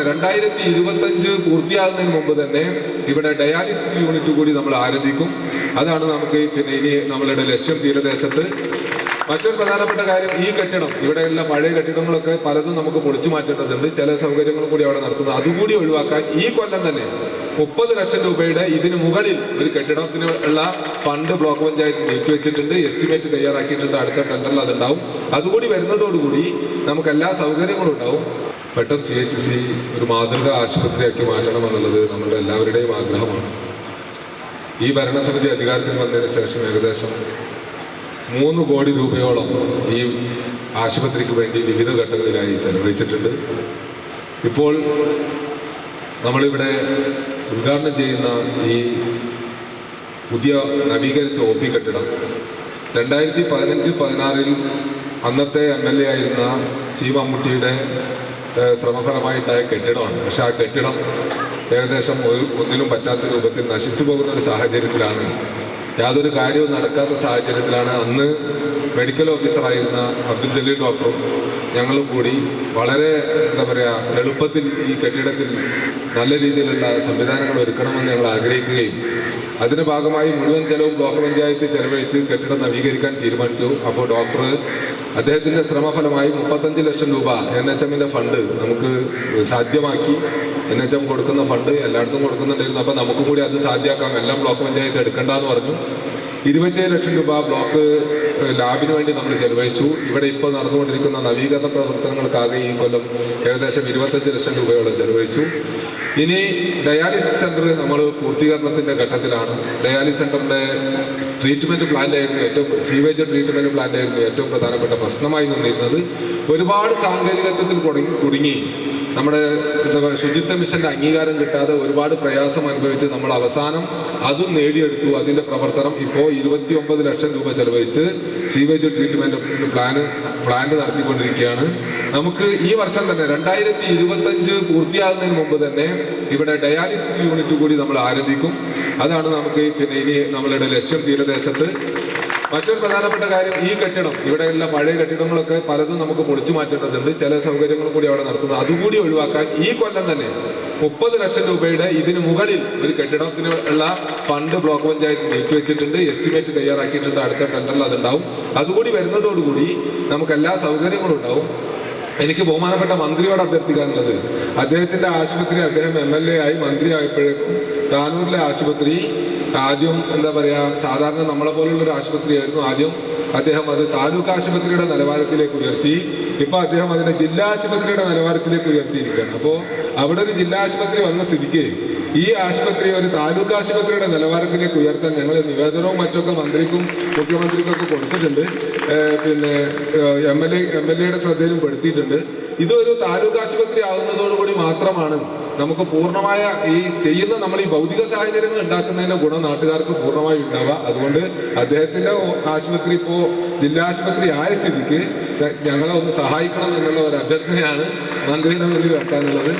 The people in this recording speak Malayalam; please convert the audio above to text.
രണ്ടായിരത്തി ഇരുപത്തഞ്ച് പൂർത്തിയാകുന്നതിന് മുമ്പ് തന്നെ ഇവിടെ ഡയാലിസിസ് യൂണിറ്റ് കൂടി നമ്മൾ ആരംഭിക്കും. അതാണ് നമുക്ക് പിന്നെ ഇനി നമ്മളുടെ ലക്ഷ്യം തീരദേശത്ത്. മറ്റൊരു പ്രധാനപ്പെട്ട കാര്യം ഈ കെട്ടിടം ഇവിടെയുള്ള പഴയ കെട്ടിടങ്ങളൊക്കെ പലതും നമുക്ക് പൊളിച്ചു മാറ്റേണ്ടതുണ്ട്. ചില സൗകര്യങ്ങളും കൂടി അവിടെ നടത്തുന്നത്. അതുകൂടി ഒഴിവാക്കാൻ ഈ കൊല്ലം തന്നെ മുപ്പത് ലക്ഷം രൂപയുടെ ഇതിന് മുകളിൽ ഒരു കെട്ടിടത്തിന് ഉള്ള ഫണ്ട് ബ്ലോക്ക് പഞ്ചായത്ത് നീക്കിവെച്ചിട്ടുണ്ട് എസ്റ്റിമേറ്റ് തയ്യാറാക്കിയിട്ടുണ്ട്. അടുത്ത ടെൻഡറിൽ അതുണ്ടാവും. അതുകൂടി വരുന്നതോടുകൂടി നമുക്ക് എല്ലാ സൗകര്യങ്ങളും ഉണ്ടാവും. പെട്ടെന്ന് സി എച്ച് സി ഒരു മാതൃക ആശുപത്രിയാക്കി മാറ്റണം എന്നുള്ളത് നമ്മുടെ എല്ലാവരുടെയും ആഗ്രഹമാണ്. ഈ ഭരണസമിതി അധികാരത്തിൽ വന്നതിന് ശേഷം ഏകദേശം മൂന്ന് കോടി രൂപയോളം ഈ ആശുപത്രിക്ക് വേണ്ടി വിവിധ ഘട്ടങ്ങളിലായി ചെലവഴിച്ചിട്ടുണ്ട്. ഇപ്പോൾ നമ്മളിവിടെ ഉദ്ഘാടനം ചെയ്യുന്ന ഈ പുതിയ നവീകരിച്ച ഒ പി കെട്ടിടം രണ്ടായിരത്തി പതിനഞ്ച് പതിനാറിൽ അന്നത്തെ എം എൽ എ ആയിരുന്ന സി മമ്മൂട്ടിയുടെ ശ്രമഫലമായിട്ടുണ്ടായ കെട്ടിടമാണ്. പക്ഷെ ആ കെട്ടിടം ഏകദേശം ഒരു ഒന്നിനും പറ്റാത്ത രൂപത്തിൽ നശിച്ചു പോകുന്ന ഒരു സാഹചര്യത്തിലാണ്. യാതൊരു കാര്യവും നടക്കാത്ത സാഹചര്യത്തിലാണ് അന്ന് മെഡിക്കൽ ഓഫീസറായിരുന്ന അബ്ദുൽ ജലീൽ ഡോക്ടറും ഞങ്ങളും കൂടി വളരെ എന്താ പറയുക എളുപ്പത്തിൽ ഈ കെട്ടിടത്തിൽ നല്ല രീതിയിലുള്ള സംവിധാനങ്ങൾ ഒരുക്കണമെന്ന് ഞങ്ങൾ ആഗ്രഹിക്കുകയും അതിന്റെ ഭാഗമായി മുഴുവൻ ചെലവും ബ്ലോക്ക് പഞ്ചായത്ത് ചെലവഴിച്ച് കെട്ടിടം നവീകരിക്കാൻ തീരുമാനിച്ചു. അപ്പോൾ ഡോക്ടർ അദ്ദേഹത്തിന്റെ ശ്രമഫലമായി മുപ്പത്തഞ്ച് ലക്ഷം രൂപ എൻ എച്ച് എമ്മിന്റെ ഫണ്ട് നമുക്ക് സാധ്യമാക്കി. എൻ എച്ച് എം കൊടുക്കുന്ന ഫണ്ട് എല്ലായിടത്തും കൊടുക്കുന്നുണ്ടായിരുന്നു. അപ്പോൾ നമുക്കും കൂടി അത് സാധ്യമാക്കാം. എല്ലാം ബ്ലോക്ക് പഞ്ചായത്ത് എടുക്കണ്ടെന്ന് പറഞ്ഞു. ഇരുപത്തിയേഴ് ലക്ഷം രൂപ ബ്ലോക്ക് ലാബിന് വേണ്ടി നമ്മൾ ചെലവഴിച്ചു. ഇവിടെ ഇപ്പോൾ നടന്നുകൊണ്ടിരിക്കുന്ന നവീകരണ പ്രവർത്തനങ്ങൾക്കാകെ ഈ കൊല്ലം ഏകദേശം ഇരുപത്തഞ്ച് ലക്ഷം രൂപയോളം ചെലവഴിച്ചു. ഇനി ഡയാലിസിസ് സെന്റർ നമ്മൾ പൂർത്തീകരണത്തിന്റെ ഘട്ടത്തിലാണ്. ഡയാലിസിസ് സെന്ററിന്റെ ട്രീറ്റ്മെന്റ് പ്ലാന്റായിരുന്നു ഏറ്റവും സീവേജ് ട്രീറ്റ്മെന്റ് പ്ലാന്റായിരുന്നു ഏറ്റവും പ്രധാനപ്പെട്ട പ്രശ്നമായി നിന്നിരുന്നത്. ഒരുപാട് സാങ്കേതികത്വത്തിൽ കുടുങ്ങി. നമ്മുടെ എന്താ പറയുക ശുചിത്വ മിഷന്റെ അംഗീകാരം കിട്ടാതെ ഒരുപാട് പ്രയാസം അനുഭവിച്ച് നമ്മൾ അവസാനം അതും നേടിയെടുത്തു. അതിന്റെ പ്രവർത്തനം ഇപ്പോൾ ഇരുപത്തി ഒമ്പത് ലക്ഷം രൂപ ചെലവഴിച്ച് സീവേജ് ട്രീറ്റ്മെന്റ് പ്ലാന് പ്ലാന്റ് നടത്തിക്കൊണ്ടിരിക്കുകയാണ്. നമുക്ക് ഈ വർഷം തന്നെ രണ്ടായിരത്തി ഇരുപത്തഞ്ച് പൂർത്തിയാകുന്നതിന് മുമ്പ് തന്നെ ഇവിടെ ഡയാലിസിസ് യൂണിറ്റ് കൂടി നമ്മൾ ആരംഭിക്കും. അതാണ് നമുക്ക് പിന്നെ ഇനി നമ്മളുടെ ലക്ഷ്യം തീരദേശത്ത്. മറ്റൊരു പ്രധാനപ്പെട്ട കാര്യം ഈ കെട്ടിടം ഇവിടെയുള്ള പഴയ കെട്ടിടങ്ങളൊക്കെ പലതും നമുക്ക് പൊളിച്ചു മാറ്റേണ്ടതുണ്ട്. ചില സൗകര്യങ്ങൾ കൂടി അവിടെ നടത്തുന്നത്. അതുകൂടി ഒഴിവാക്കാൻ ഈ കൊല്ലം തന്നെ മുപ്പത് ലക്ഷം രൂപയുടെ ഇതിന് മുകളിൽ ഒരു കെട്ടിടത്തിന് ഉള്ള ഫണ്ട് ബ്ലോക്ക് പഞ്ചായത്ത് നീക്കിവെച്ചിട്ടുണ്ട് എസ്റ്റിമേറ്റ് തയ്യാറാക്കിയിട്ടുണ്ട്. അടുത്ത ടെൻഡറിൽ അതുണ്ടാവും. അതുകൂടി വരുന്നതോടുകൂടി നമുക്ക് എല്ലാ സൗകര്യങ്ങളും ഉണ്ടാവും. എനിക്ക് ബഹുമാനപ്പെട്ട മന്ത്രിയോട് അഭ്യർത്ഥിക്കാനുള്ളത് അദ്ദേഹത്തിന്റെ ആശുപത്രി അദ്ദേഹം എം എൽ എ ആയി മന്ത്രി ആയപ്പോഴേക്കും താനൂരിലെ ആശുപത്രി ആദ്യം എന്താ പറയുക സാധാരണ നമ്മളെ പോലുള്ള ഒരു ആശുപത്രിയായിരുന്നു. ആദ്യം അദ്ദേഹം അത് താലൂക്ക് ആശുപത്രിയുടെ നിലവാരത്തിലേക്ക് ഉയർത്തി. ഇപ്പോൾ അദ്ദേഹം അതിനെ ജില്ലാ ആശുപത്രിയുടെ നിലവാരത്തിലേക്ക് ഉയർത്തിയിരിക്കുകയാണ്. അപ്പോൾ അവിടെ ഒരു ജില്ലാ ആശുപത്രി വന്ന സ്ഥിതിക്ക് ഈ ആശുപത്രി ഒരു താലൂക്ക് ആശുപത്രിയുടെ നിലവാരത്തിലേക്ക് ഉയർത്താൻ ഞങ്ങൾ നിവേദനവും മറ്റൊക്കെ മന്ത്രിക്കും മുഖ്യമന്ത്രിക്കും ഒക്കെ കൊടുത്തിട്ടുണ്ട് പിന്നെ M L A M L എയുടെ ശ്രദ്ധയിലും പെടുത്തിയിട്ടുണ്ട്. ഇതൊരു താലൂക്ക് ആശുപത്രി ആകുന്നതോടുകൂടി മാത്രമാണ് നമുക്ക് പൂർണമായ ഈ ചെയ്യുന്ന നമ്മൾ ഈ ഭൗതിക സാഹചര്യങ്ങൾ ഉണ്ടാക്കുന്നതിന്റെ ഗുണം നാട്ടുകാർക്ക് പൂർണമായി ഉണ്ടാവുക. അതുകൊണ്ട് അദ്ദേഹത്തിന്റെ ആശുപത്രി ഇപ്പോ ജില്ലാ ആശുപത്രി ആയ സ്ഥിതിക്ക് ഞങ്ങളെ ഒന്ന് സഹായിക്കണം എന്നുള്ള ഒരു അഭ്യർത്ഥനയാണ് മന്ത്രിയുടെ മുന്നിൽ വെക്കാനുള്ളത്